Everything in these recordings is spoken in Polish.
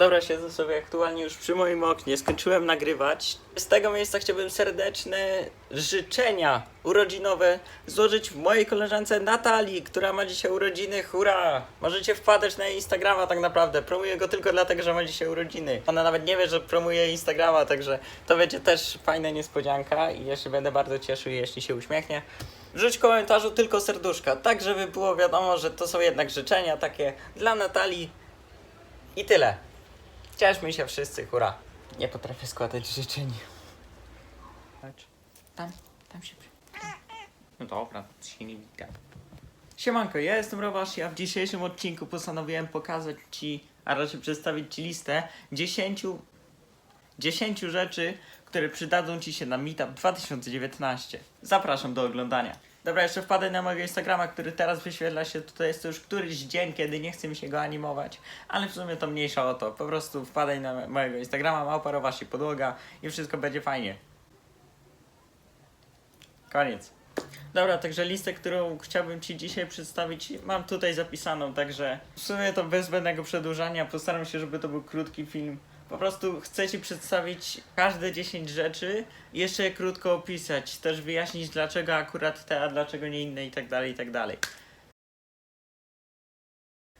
Dobra, siedzę sobie aktualnie już przy moim oknie, skończyłem nagrywać. Z tego miejsca chciałbym serdeczne życzenia urodzinowe złożyć mojej koleżance Natalii, która ma dzisiaj urodziny. Hurra! Możecie wpadać na jej Instagrama tak naprawdę. Promuję go tylko dlatego, że ma dzisiaj urodziny. Ona nawet nie wie, że promuje Instagrama, także to będzie też fajna niespodzianka i ja się będę bardzo cieszył, jeśli się uśmiechnie. Wrzuć w komentarzu tylko serduszka, tak żeby było wiadomo, że to są jednak życzenia takie dla Natalii i tyle. Cieszmy się wszyscy, hura. Nie potrafię składać życzeń. Patrz. Tam, tam się... przy- No dobra, to się nie widać. Siemanko, ja jestem Rowasz, a w dzisiejszym odcinku postanowiłem pokazać Ci, a raczej przedstawić Ci listę 10 10 rzeczy, które przydadzą Ci się na Meetup 2019. Zapraszam do oglądania. Dobra, jeszcze wpadaj na mojego Instagrama, który teraz wyświetla się. Tutaj jest to już któryś dzień, kiedy nie chce mi się go animować, ale w sumie to mniejsza o to. Po prostu wpadaj na mojego Instagrama, małparowasz i podłoga i wszystko będzie fajnie. Koniec. Dobra, także listę, którą chciałbym Ci dzisiaj przedstawić, mam tutaj zapisaną, także w sumie to bez zbędnego przedłużania, postaram się, żeby to był krótki film. Po prostu chcę Ci przedstawić każde 10 rzeczy i jeszcze je krótko opisać, też wyjaśnić dlaczego akurat te, a dlaczego nie inne i tak dalej, i tak dalej.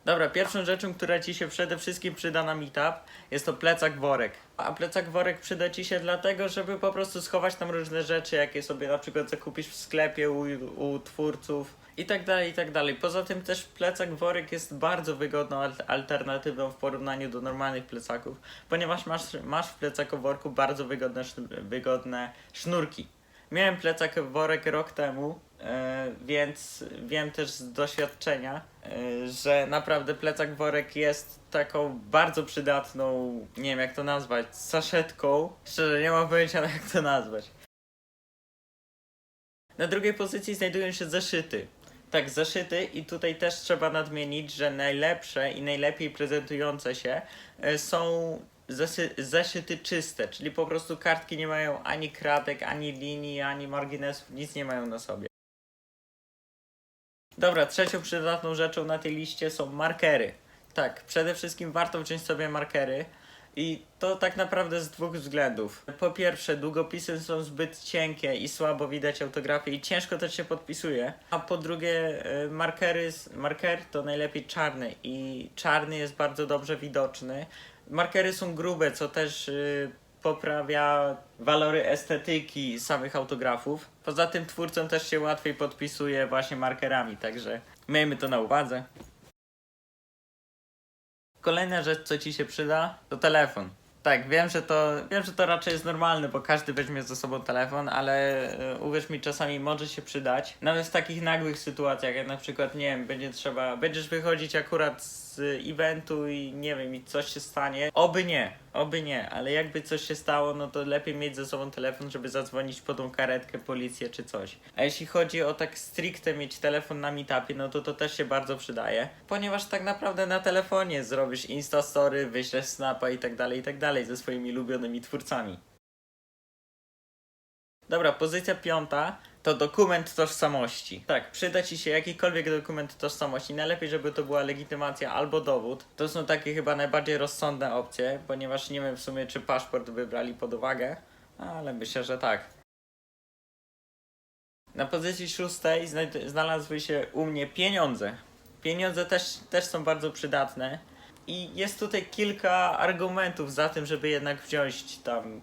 Dobra, pierwszą rzeczą, która Ci się przede wszystkim przyda na meetup, jest to plecak worek. A plecak worek przyda Ci się dlatego, żeby po prostu schować tam różne rzeczy, jakie sobie na przykład zakupisz w sklepie u, u twórców i tak dalej, i tak dalej. Poza tym też plecak worek jest bardzo wygodną al- alternatywą w porównaniu do normalnych plecaków, ponieważ masz, masz w plecakoworku bardzo wygodne, wygodne sznurki. Miałem plecak worek rok temu, więc wiem też z doświadczenia, e, że naprawdę plecak worek jest taką bardzo przydatną, nie wiem jak to nazwać, saszetką. Szczerze nie mam pojęcia jak to nazwać. Na drugiej pozycji znajdują się zeszyty. Tak, zeszyty i tutaj też trzeba nadmienić, że najlepsze i najlepiej prezentujące się e, są zeszyty czyste, czyli po prostu kartki nie mają ani kratek, ani linii, ani marginesów, nic nie mają na sobie. Dobra, trzecią przydatną rzeczą na tej liście są markery. Tak, przede wszystkim warto wziąć sobie markery. I to tak naprawdę z dwóch względów. Po pierwsze, długopisy są zbyt cienkie i słabo widać autografy i ciężko też się podpisuje. A po drugie, e, markery, marker to najlepiej czarny i czarny jest bardzo dobrze widoczny. Markery są grube, co też y, poprawia walory estetyki samych autografów. Poza tym twórcom też się łatwiej podpisuje właśnie markerami, także miejmy to na uwadze. Kolejna rzecz, co ci się przyda, to telefon. Tak, wiem, że to, wiem, że to raczej jest normalne, bo każdy weźmie ze sobą telefon, ale e, uwierz mi, czasami może się przydać. Nawet w takich nagłych sytuacjach, jak na przykład, nie wiem, będzie trzeba, będziesz wychodzić akurat z eventu i nie wiem, i coś się stanie. Oby nie, oby nie, ale jakby coś się stało, no to lepiej mieć ze sobą telefon, żeby zadzwonić po tą karetkę, policję czy coś. A jeśli chodzi o tak stricte mieć telefon na meetupie, no to to też się bardzo przydaje, ponieważ tak naprawdę na telefonie zrobisz instastory, wyślesz snapa i tak dalej, i tak dalej ze swoimi ulubionymi twórcami. Dobra, pozycja piąta to dokument tożsamości. Tak, przyda ci się jakikolwiek dokument tożsamości. Najlepiej, żeby to była legitymacja albo dowód. To są takie chyba najbardziej rozsądne opcje, ponieważ nie wiem w sumie, czy paszport wybrali pod uwagę, ale myślę, że tak. Na pozycji szóstej znalazły się u mnie pieniądze. Pieniądze też, też są bardzo przydatne. I jest tutaj kilka argumentów za tym, żeby jednak wziąć tam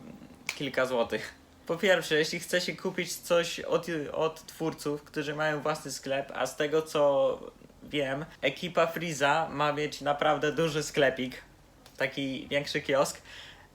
kilka złotych. Po pierwsze, jeśli chce się kupić coś od, od twórców, którzy mają własny sklep, a z tego co wiem, ekipa Freeza ma mieć naprawdę duży sklepik, taki większy kiosk.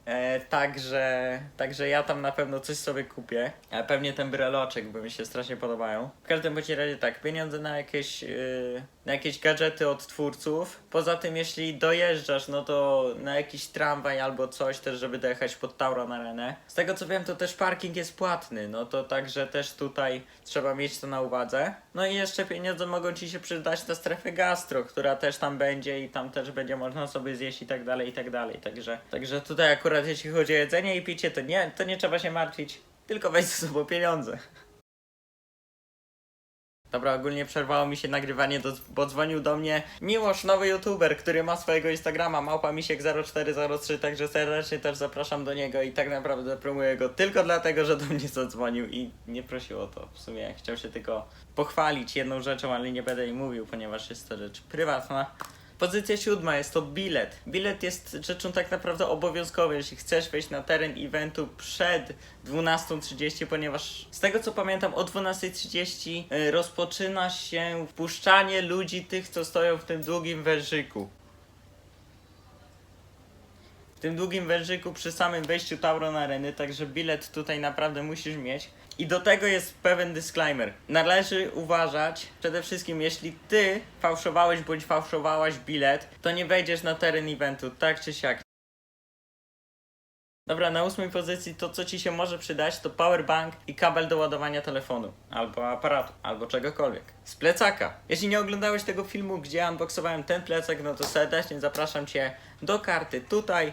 E, także, także ja tam na pewno coś sobie kupię. A pewnie ten breloczek, bo mi się strasznie podobają. W każdym bądź razie tak, pieniądze na jakieś, yy, na jakieś gadżety od twórców. Poza tym, jeśli dojeżdżasz, no to na jakiś tramwaj albo coś też, żeby dojechać pod Tauron Arenę. Z tego co wiem, to też parking jest płatny, no to także też tutaj trzeba mieć to na uwadze. No i jeszcze pieniądze mogą ci się przydać na strefę gastro, która też tam będzie i tam też będzie można sobie zjeść i tak dalej, i tak dalej. Także, także tutaj akurat jeśli chodzi o jedzenie i picie, to nie, to nie trzeba się martwić, tylko weź ze sobą pieniądze. Dobra, ogólnie przerwało mi się nagrywanie, do, bo dzwonił do mnie Miłosz, nowy youtuber, który ma swojego Instagrama, małpamisiek0403, także serdecznie też zapraszam do niego i tak naprawdę promuję go tylko dlatego, że do mnie zadzwonił i nie prosił o to. W sumie chciał się tylko pochwalić jedną rzeczą, ale nie będę jej mówił, ponieważ jest to rzecz prywatna. Pozycja siódma jest to bilet. Bilet jest rzeczą tak naprawdę obowiązkową, jeśli chcesz wejść na teren eventu przed 12.30, ponieważ z tego co pamiętam o 12.30 y, rozpoczyna się wpuszczanie ludzi, tych co stoją w tym długim wężyku. W tym długim wężyku przy samym wejściu Tauron Areny, także bilet tutaj naprawdę musisz mieć. I do tego jest pewien disclaimer. Należy uważać, przede wszystkim jeśli ty fałszowałeś bądź fałszowałaś bilet, to nie wejdziesz na teren eventu, tak czy siak. Dobra, na ósmej pozycji to co ci się może przydać to powerbank i kabel do ładowania telefonu, albo aparatu, albo czegokolwiek. Z plecaka. Jeśli nie oglądałeś tego filmu, gdzie unboxowałem ten plecak, no to serdecznie zapraszam cię do karty tutaj.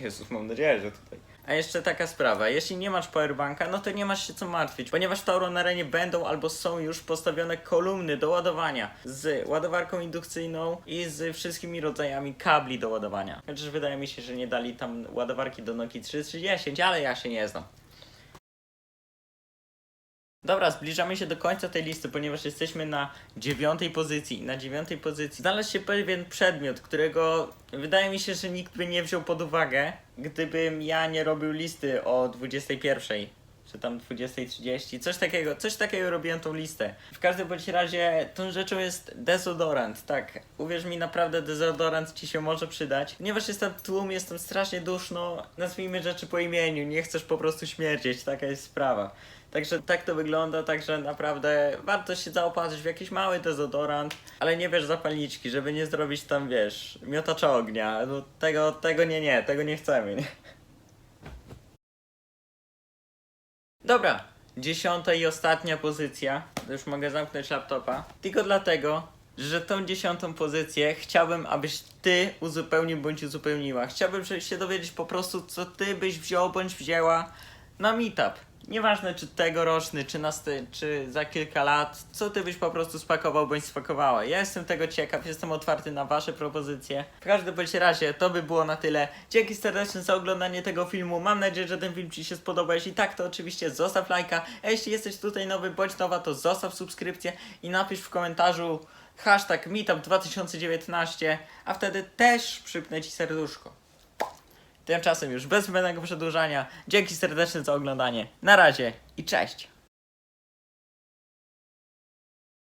Jezus, mam nadzieję, że tutaj. A jeszcze taka sprawa, jeśli nie masz powerbanka, no to nie masz się co martwić, ponieważ w Tauron Arenie będą albo są już postawione kolumny do ładowania z ładowarką indukcyjną i z wszystkimi rodzajami kabli do ładowania. Chociaż wydaje mi się, że nie dali tam ładowarki do Nokia 3310, ale ja się nie znam. Dobra, zbliżamy się do końca tej listy, ponieważ jesteśmy na dziewiątej pozycji. Na dziewiątej pozycji znalazł się pewien przedmiot, którego wydaje mi się, że nikt by nie wziął pod uwagę, gdybym ja nie robił listy o 21. Czy tam 20.30, coś takiego, coś takiego robiłem tą listę. W każdym bądź razie tą rzeczą jest dezodorant, tak. Uwierz mi, naprawdę dezodorant ci się może przydać. Ponieważ jest tam tłum, jest tam strasznie duszno, nazwijmy rzeczy po imieniu, nie chcesz po prostu śmierdzieć, taka jest sprawa. Także tak to wygląda, także naprawdę warto się zaopatrzyć w jakiś mały dezodorant, ale nie bierz zapalniczki, żeby nie zrobić tam, wiesz, miotacza ognia. No tego, tego nie, nie, tego nie chcemy, nie? Dobra, dziesiąta i ostatnia pozycja. Już mogę zamknąć laptopa. Tylko dlatego, że tą dziesiątą pozycję chciałbym, abyś ty uzupełnił bądź uzupełniła. Chciałbym się dowiedzieć po prostu, co ty byś wziął bądź wzięła na meetup. Nieważne czy tegoroczny, czy, nasty, czy za kilka lat, co ty byś po prostu spakował bądź spakowała. Ja jestem tego ciekaw, jestem otwarty na wasze propozycje. W każdym bądź razie to by było na tyle. Dzięki serdecznie za oglądanie tego filmu. Mam nadzieję, że ten film ci się spodoba. Jeśli tak, to oczywiście zostaw lajka. A jeśli jesteś tutaj nowy bądź nowa, to zostaw subskrypcję i napisz w komentarzu hashtag meetup2019, a wtedy też przypnę ci serduszko. Tymczasem już bez zbędnego przedłużania, dzięki serdecznie za oglądanie. Na razie i cześć!